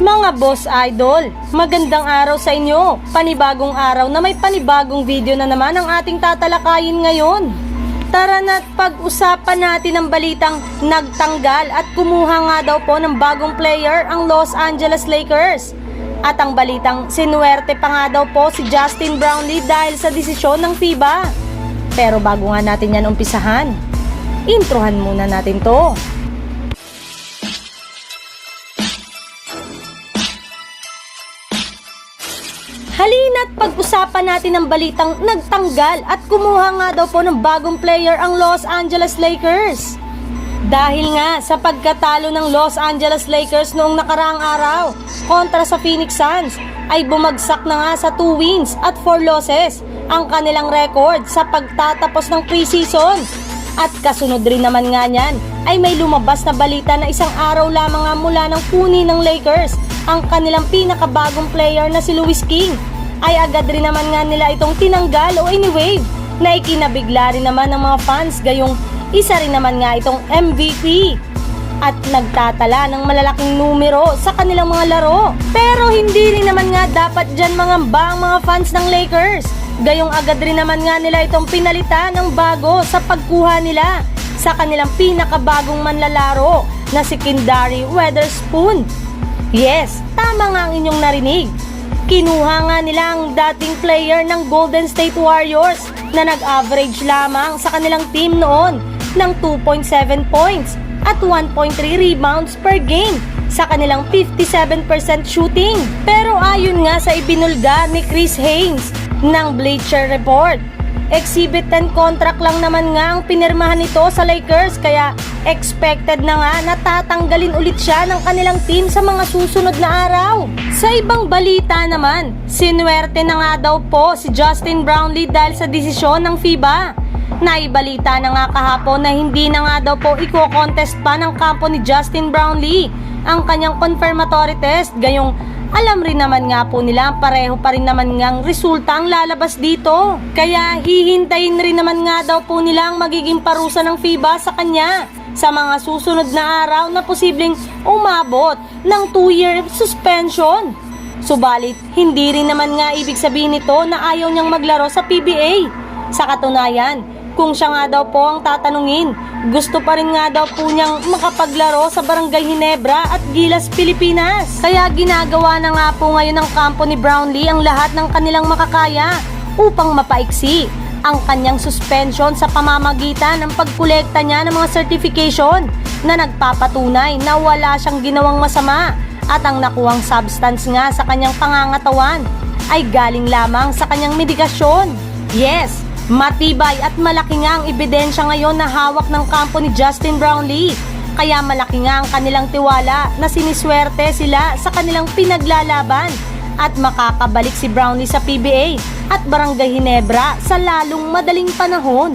Mga boss idol, magandang araw sa inyo. Panibagong araw na may panibagong video na naman ang ating tatalakayin ngayon. Tara na't pag-usapan natin ang balitang nagtanggal at kumuha nga daw po ng bagong player ang Los Angeles Lakers. At ang balitang sinuwerte pa nga daw po si Justin Brownlee dahil sa desisyon ng FIBA. Pero bago nga natin yan umpisahan, introhan muna natin to. Halina't pag-usapan natin ang balitang nagtanggal at kumuha nga daw po ng bagong player ang Los Angeles Lakers. Dahil nga sa pagkatalo ng Los Angeles Lakers noong nakaraang araw kontra sa Phoenix Suns ay bumagsak na nga sa 2 wins at 4 losses ang kanilang record sa pagtatapos ng preseason. At kasunod rin naman nga niyan ay may lumabas na balita na isang araw lamang nga mula ng puni ng Lakers ang kanilang pinakabagong player na si Louis King ay agad rin naman nga nila itong tinanggal o iniwave na ikinabigla rin naman ng mga fans gayong isa rin naman nga itong MVP at nagtatala ng malalaking numero sa kanilang mga laro. Pero hindi rin naman nga dapat dyan mga ang mga fans ng Lakers. Gayong agad rin naman nga nila itong pinalitan ng bago sa pagkuha nila sa kanilang pinakabagong manlalaro na si Kindari Weatherspoon. Yes, tama nga ang inyong narinig. Kinuha nga nila ang dating player ng Golden State Warriors na nag-average lamang sa kanilang team noon ng 2.7 points at 1.3 rebounds per game sa kanilang 57% shooting. Pero ayon nga sa ibinulga ni Chris Haynes ng Bleacher Report, Exhibit 10 contract lang naman nga ang pinirmahan nito sa Lakers kaya expected na nga na tatanggalin ulit siya ng kanilang team sa mga susunod na araw. Sa ibang balita naman, sinuwerte na nga daw po si Justin Brownlee dahil sa desisyon ng FIBA. Naibalita na nga kahapon na hindi na nga daw po iko-contest pa ng kampo ni Justin Brownlee ang kanyang confirmatory test gayong alam rin naman nga po nila pareho pa rin naman ngang resulta ang lalabas dito. Kaya hihintayin rin naman nga daw po nila ang magiging parusa ng FIBA sa kanya sa mga susunod na araw na posibleng umabot ng 2-year suspension. Subalit, hindi rin naman nga ibig sabihin nito na ayaw niyang maglaro sa PBA. Sa katunayan, kung siya nga daw po ang tatanungin, gusto pa rin nga daw po niyang makapaglaro sa Barangay Hinebra at Gilas, Pilipinas. Kaya ginagawa na nga po ngayon ng kampo ni Brownlee ang lahat ng kanilang makakaya upang mapaiksi ang kanyang suspension sa pamamagitan ng pagkolekta niya ng mga certification na nagpapatunay na wala siyang ginawang masama at ang nakuhang substance nga sa kanyang pangangatawan ay galing lamang sa kanyang medikasyon. Yes, matibay at malaki nga ang ebidensya ngayon na hawak ng kampo ni Justin Brownlee. Kaya malaki nga ang kanilang tiwala na siniswerte sila sa kanilang pinaglalaban at makakabalik si Brownlee sa PBA at Barangay Hinebra sa lalong madaling panahon.